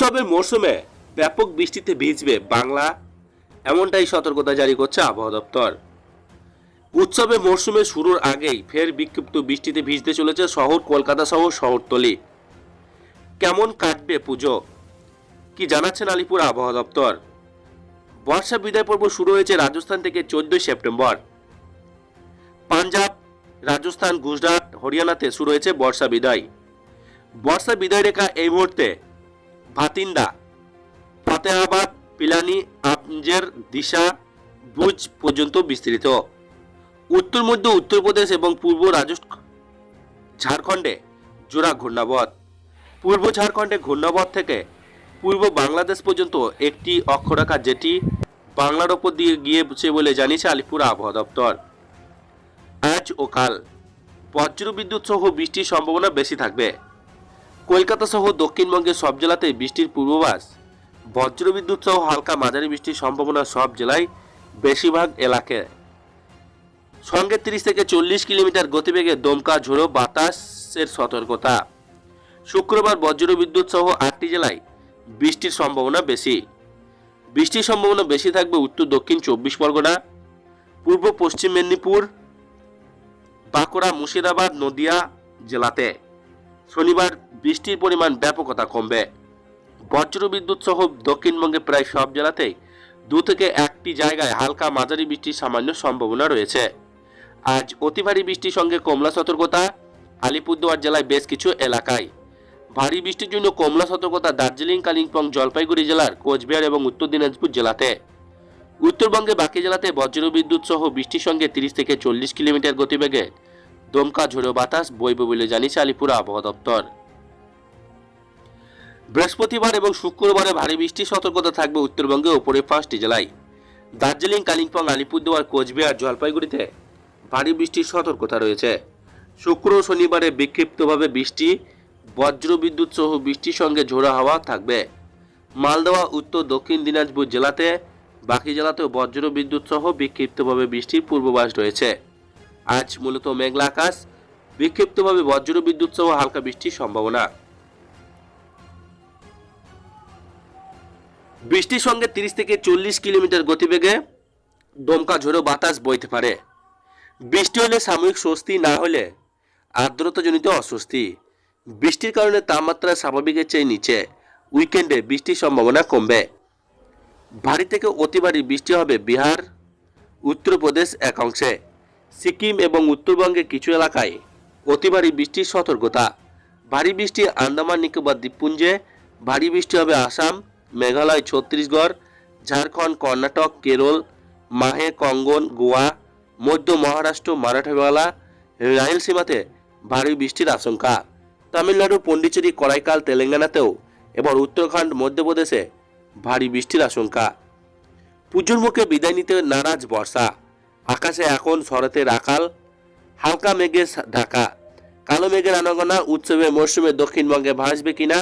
উৎসবের মরশুমে ব্যাপক বৃষ্টিতে ভিজবে বাংলা। এমনটাই সতর্কতা জারি করছে আবহাওয়া দপ্তর। উৎসবের মরশুমে শুরুর আগেই ফের বিক্ষিপ্ত বৃষ্টিতে ভিজতে চলেছে শহর, কলকাতা সহ শহরতলি। কেমন কাটবে পুজো? কি জানাচ্ছেন আলিপুর আবহাওয়া দপ্তর? বর্ষা বিদায় পর্ব শুরু হয়েছে রাজস্থান থেকে চোদ্দই সেপ্টেম্বর। পাঞ্জাব, রাজস্থান, গুজরাট, হরিয়ানাতে শুরু হয়েছে বর্ষা বিদায়। বর্ষা বিদায় রেখা এই মুহূর্তে ভাতিন্দা, ফাতেহাবাদ, পিলানি আপঞ্জের দিশা, ভুজ পর্যন্ত বিস্তৃত। উত্তর মধ্য উত্তরপ্রদেশ এবং পূর্ব রাজস্থান ঝাড়খণ্ডে জোড়া ঘূর্ণাবধ পূর্ব ঝাড়খণ্ডে ঘূর্ণাবধ থেকে পূর্ব বাংলাদেশ পর্যন্ত একটি অক্ষরেখা যেটি বাংলার ওপর দিয়ে গিয়েছে বলে জানিয়েছে আলিপুর আবহাওয়া দপ্তর। আজ ও কাল বজ্রবিদ্যুৎ সহ বৃষ্টির সম্ভাবনা বেশি থাকবে। কলকাতা সহ দক্ষিণবঙ্গের সব জেলাতে বৃষ্টির পূর্বাভাস। বজ্রবিদ্যুৎ সহ হালকা মাঝারি বৃষ্টির সম্ভাবনা সব জেলায়, বেশিরভাগ এলাকায় সঙ্গে তিরিশ থেকে চল্লিশ কিলোমিটার গতিবেগে দমকা, ঝোড়ো বাতাসের সতর্কতা। শুক্রবার বজ্রবিদ্যুৎ সহ আটটি জেলায় বৃষ্টির সম্ভাবনা বেশি। বৃষ্টির সম্ভাবনা বেশি থাকবে উত্তর, দক্ষিণ চব্বিশ পরগনা, পূর্ব পশ্চিম মেদিনীপুর, বাঁকুড়া, মুর্শিদাবাদ, নদিয়া জেলাতে। শনিবার বৃষ্টির পরিমাণ ব্যাপকতা কমবে। বজ্রবিদ্যুৎ সহ দক্ষিণবঙ্গে প্রায় সব জেলাতেই দু থেকে একটি জায়গায় হালকা মাঝারি বৃষ্টির সামান্য সম্ভাবনা রয়েছে। আজ অতি ভারী বৃষ্টির সঙ্গে কমলা সতর্কতা, আলিপুরদুয়ার জেলায় বেশ কিছু এলাকায়। ভারী বৃষ্টির জন্য কমলা সতর্কতা দার্জিলিং, কালিম্পং, জলপাইগুড়ি জেলার কোচবিহার এবং উত্তর দিনাজপুর জেলাতে। উত্তরবঙ্গে বাকি জেলাতে বজ্রবিদ্যুৎ সহ বৃষ্টির সঙ্গে তিরিশ থেকে চল্লিশ কিলোমিটার গতিবেগে দমকা ঝোড়ো বাতাস, বইবে বলে জানিয়েছে আলিপুর আবহাওয়া দপ্তর। বৃহস্পতিবার এবং শুক্রবারে ভারী বৃষ্টির সতর্কতা থাকবে উত্তরবঙ্গে ওপরে পাঁচটি জেলায়। দার্জিলিং, কালিম্পং, আলিপুরদুয়ার, কোচবিহার, জলপাইগুড়িতে ভারী বৃষ্টির সতর্কতা রয়েছে। শুক্র শনিবারে বিক্ষিপ্তভাবে বৃষ্টি বজ্র বিদ্যুৎ সহ বৃষ্টির সঙ্গে ঝোড়া হাওয়া থাকবে। মালদহ উত্তর, দক্ষিণ দিনাজপুর জেলাতে, বাকি জেলাতেও বজ্র বিদ্যুৎ সহ বিক্ষিপ্তভাবে বৃষ্টির পূর্বাভাস রয়েছে। আজ মূলত মেঘলা আকাশ, বিক্ষিপ্তভাবে বজ্র বিদ্যুৎ সহ হালকা বৃষ্টির সম্ভাবনা। বৃষ্টির সঙ্গে তিরিশ থেকে চল্লিশ কিলোমিটার গতিবেগে দমকা ঝোড়ো বাতাস বইতে পারে। বৃষ্টি হলে সাময়িক স্বস্তি, না হলে আর্দ্রতাজনিত অস্বস্তি। বৃষ্টির কারণে তাপমাত্রা স্বাভাবিকের চেয়ে নিচে। উইকেন্ডে বৃষ্টির সম্ভাবনা কমবে। ভারী থেকে অতি ভারী বৃষ্টি হবে বিহার, উত্তরপ্রদেশ এক অংশে সিকিম এবং উত্তরবঙ্গের কিছু এলাকায় অতি ভারী বৃষ্টির সতর্কতা। ভারী বৃষ্টি আন্দামান, নিকোবর দ্বীপপুঞ্জে, ভারী বৃষ্টি হবে আসাম, মেঘালয়, ছত্তিশগড়, ঝাড়খণ্ড, কর্ণাটক, কেরল, মাহে, কঙ্গন, গোয়া, মধ্য মহারাষ্ট্র মারাঠাওয়ালা রায়লসীমাতে ভারী বৃষ্টির আশঙ্কা। তামিলনাড়ু পণ্ডিচেরি করাইকাল, তেলেঙ্গানাতেও এবং উত্তরাখণ্ড, মধ্যপ্রদেশে ভারী বৃষ্টির আশঙ্কা। পুজোর মুখে বিদায় নিতে নারাজ বর্ষা। আকাশে এখন শরতের আকাল, হালকা মেঘে ঢাকা। কালো মেঘের আনাগোনা উৎসবের মরশুমে দক্ষিণবঙ্গে ভাসবে কিনা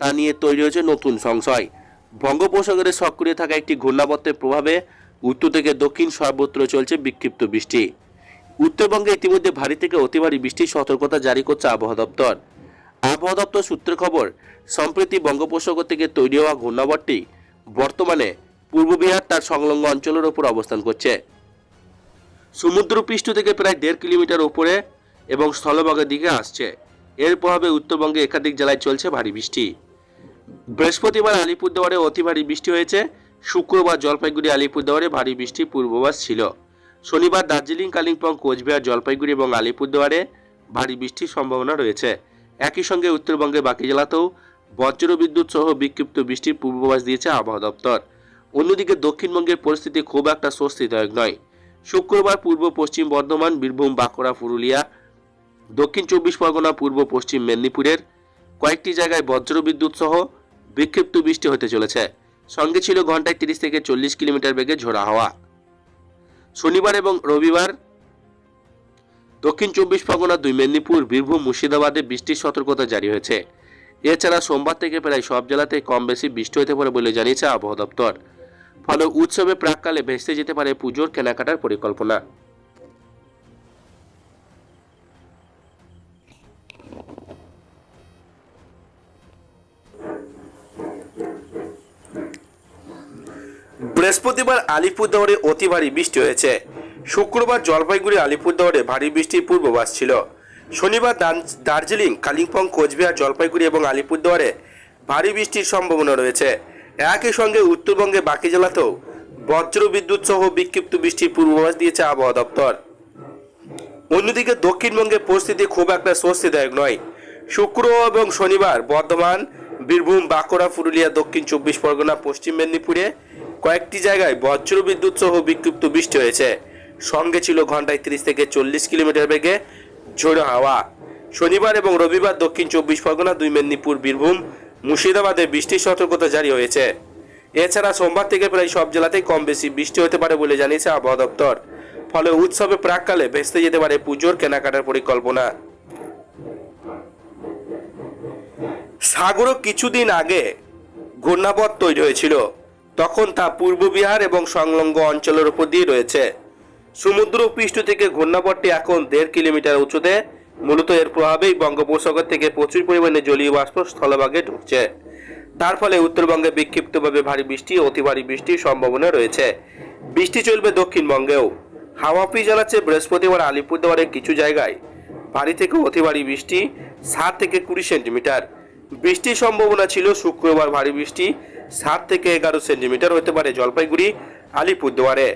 তা নিয়ে তৈরি হয়েছে নতুন সংশয়। বঙ্গোপসাগরে সক্রিয় থাকা একটি ঘূর্ণাবর্তের প্রভাবে উত্তর থেকে দক্ষিণ সর্বত্র চলছে বিক্ষিপ্ত বৃষ্টি। উত্তরবঙ্গে ইতিমধ্যে ভারী থেকে অতি ভারী বৃষ্টির সতর্কতা জারি করছে আবহাওয়া দপ্তর। আবহাওয়া দপ্তর সূত্রে খবর, সম্প্রতি বঙ্গোপসাগর থেকে তৈরি হওয়া ঘূর্ণাবর্তটি বর্তমানে পূর্ব বিহার তার সংলগ্ন অঞ্চলের ওপর অবস্থান করছে। সমুদ্রপৃষ্ঠ থেকে প্রায় দেড় কিলোমিটার উপরে এবং স্থলভাগের দিকে আসছে। এর প্রভাবে উত্তরবঙ্গে একাধিক জেলায় চলছে ভারী বৃষ্টি। বৃহস্পতিবার আলিপুরদুয়ারে অতি ভারী বৃষ্টি হয়েছে। শুক্রবার জলপাইগুড়ি আলিপুরদুয়ারে ভারী বৃষ্টির পূর্বাভাস ছিল। শনিবার দার্জিলিং, কালিম্পং, কোচবিহার, জলপাইগুড়ি এবং আলিপুরদুয়ারে ভারী বৃষ্টির সম্ভাবনা রয়েছে। একই সঙ্গে উত্তরবঙ্গে বাকি জেলাতেও বজ্র বিদ্যুৎ সহ বিক্ষিপ্ত বৃষ্টির পূর্বাভাস দিয়েছে আবহাওয়া দপ্তর। অন্যদিকে দক্ষিণবঙ্গের পরিস্থিতি খুব একটা স্বস্তিদায়ক নয়। শুক্রবার পূর্ব পশ্চিম বর্ধমান, বীরভূম, বাঁকুড়া, পুরুলিয়া, দক্ষিণ চব্বিশ পরগনা, পূর্ব পশ্চিম মেদিনীপুরের কয়েকটি জায়গায় বজ্র বিদ্যুৎ সহ বিক্ষিপ্ত বৃষ্টি হতে চলেছে। সঙ্গে ছিল ঘন্টায় তিরিশ থেকে চল্লিশ কিলোমিটার বেগে ঝোড়া হওয়া। শনিবার এবং রবিবার দক্ষিণ চব্বিশ পরগনা, দুই মেদিনীপুর, বীরভূম, মুর্শিদাবাদে বৃষ্টির সতর্কতা জারি হয়েছে। এছাড়া সোমবার থেকে প্রায় সব জেলাতে কম বেশি বৃষ্টি হতে পারে বলে জানিয়েছে আবহাওয়া দপ্তর। ফলে উৎসবে প্রাককালে ভেসতে যেতে পারে পুজোর কেনাকাটার পরিকল্পনা। বৃহস্পতিবার আলিপুরদুয়ারে অতি ভারী বৃষ্টি হয়েছে। শুক্রবার জলপাইগুড়ি আলিপুরদুয়ারে ভারী বৃষ্টির পূর্বাভাস ছিল। শনিবার দার্জিলিং, কালিম্পং, কোচবিহার, জলপাইগুড়ি এবং আলিপুরদুয়ারে ভারী বৃষ্টির সম্ভাবনা রয়েছে। একই সঙ্গে উত্তরবঙ্গে বাকি জেলাতেও বজ্র বিদ্যুৎ সহ বিক্ষিপ্ত বৃষ্টির পূর্বাভাস দিয়েছে আবহাওয়া দপ্তর। অন্যদিকে দক্ষিণবঙ্গে পরিস্থিতি খুব একটা স্বস্তিদায়ক নয়। শুক্র এবং শনিবার বর্ধমান, বীরভূম, বাঁকুড়া, পুরুলিয়া, দক্ষিণ চব্বিশ পরগনা, পশ্চিম মেদিনীপুরে কয়েকটি জায়গায় বজ্র বিদ্যুৎ সহ বিক্ষিপ্ত বৃষ্টি হয়েছে। সঙ্গে ছিল ঘন্টায় তিরিশ থেকে চল্লিশ কিলোমিটার বেগে ঝোড়ো হাওয়া। শনিবার এবং রবিবার দক্ষিণ চব্বিশ পরগনা, দুই মেদিনীপুর, বীরভূম মুর্শিদাবাদে বৃষ্টির সতর্কতা জারি হয়েছে। এছাড়া সোমবার থেকে প্রায় সব জেলাতেই কম বেশি বৃষ্টি হতে পারে বলে জানিয়েছে আবহাওয়া দপ্তর। ফলে উৎসবে প্রাককালে ভেস্তে যেতে পারে পুজোর কেনাকাটার পরিকল্পনা। সাগরও কিছুদিন আগে ঘূর্ণাবধ তৈরি হয়েছিল। তখন তা পূর্ব বিহার এবং সংলগ্ন অঞ্চলের উপর দিয়ে রয়েছে। সমুদ্র পৃষ্ঠ থেকে ঘূর্ণাবধটি এখন দেড় কিলোমিটার উঁচুতে মূলত এর প্রভাবেই বঙ্গোপসাগর থেকে প্রচুর পরিমাণে জলীয় বাষ্প স্থলভাগে ঢুকছে। তার ফলে উত্তরবঙ্গে বিক্ষিপ্তভাবে ভারী বৃষ্টি ও অতি ভারী বৃষ্টির সম্ভাবনা রয়েছে। বৃষ্টি চলবে দক্ষিণবঙ্গেও। হাওয়া অফিস জানাচ্ছে বৃহস্পতিবার আলিপুরদুয়ারের কিছু জায়গায় ভারী থেকে অতি ভারী বৃষ্টি, সাত থেকে কুড়ি সেন্টিমিটার। বৃষ্টির সম্ভাবনা ছিল শুক্রবার ভারী বৃষ্টি, সাত থেকে এগারো সেন্টিমিটার হতে পারে জলপাইগুড়ি, আলিপুরদুয়ারে।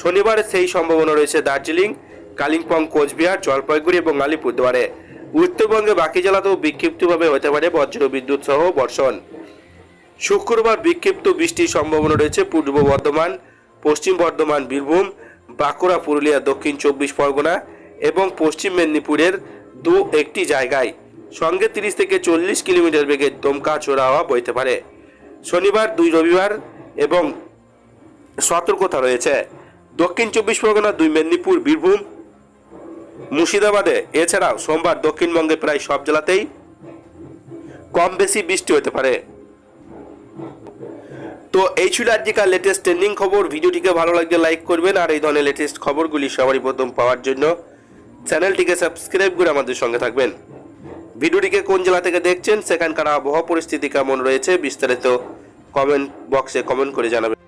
শনিবার সেই সম্ভাবনা রয়েছে দার্জিলিং কালিম্পং, কোচবিহার, জলপাইগুড়ি এবং আলিপুরদুয়ারে। উত্তরবঙ্গে বাকি জেলাতেও বিক্ষিপ্তভাবে হতে পারে বজ্র বিদ্যুৎ সহ বর্ষণ। শুক্রবার বিক্ষিপ্ত বৃষ্টির সম্ভাবনা রয়েছে পূর্ব বর্ধমান, পশ্চিম বর্ধমান, বীরভূম, বাঁকুড়া, পুরুলিয়া, দক্ষিণ চব্বিশ পরগনা এবং পশ্চিম মেদিনীপুরের দু একটি জায়গায়। সঙ্গে তিরিশ থেকে চল্লিশ কিলোমিটার বেগে দমকা চোরা হাওয়া বইতে পারে। শনিবার, দুই রবিবার এবং সতর্কতা রয়েছে। দক্ষিণ চব্বিশ পরগনা, দুই মেদিনীপুর, বীরভূম মুর্শিদাবাদে। এছাড়াও সোমবার দক্ষিণবঙ্গে প্রায় সব জেলাতেই কম বেশি বৃষ্টি হতে পারে। তো এই ছিল আজকের লেটেস্ট ট্রেন্ডিং খবর। ভিডিওটিকে ভালো লাগলে লাইক করবেন আর এই ধরনের লেটেস্ট খবরগুলি সবারই প্রথম পাওয়ার জন্য চ্যানেলটিকে সাবস্ক্রাইব করে আমাদের সঙ্গে থাকবেন। ভিডিওটিকে কোন জেলা থেকে দেখছেন, সেখানকার আবহাওয়া পরিস্থিতি কেমন রয়েছে, বিস্তারিত কমেন্ট বক্সে কমেন্ট করে জানাবেন।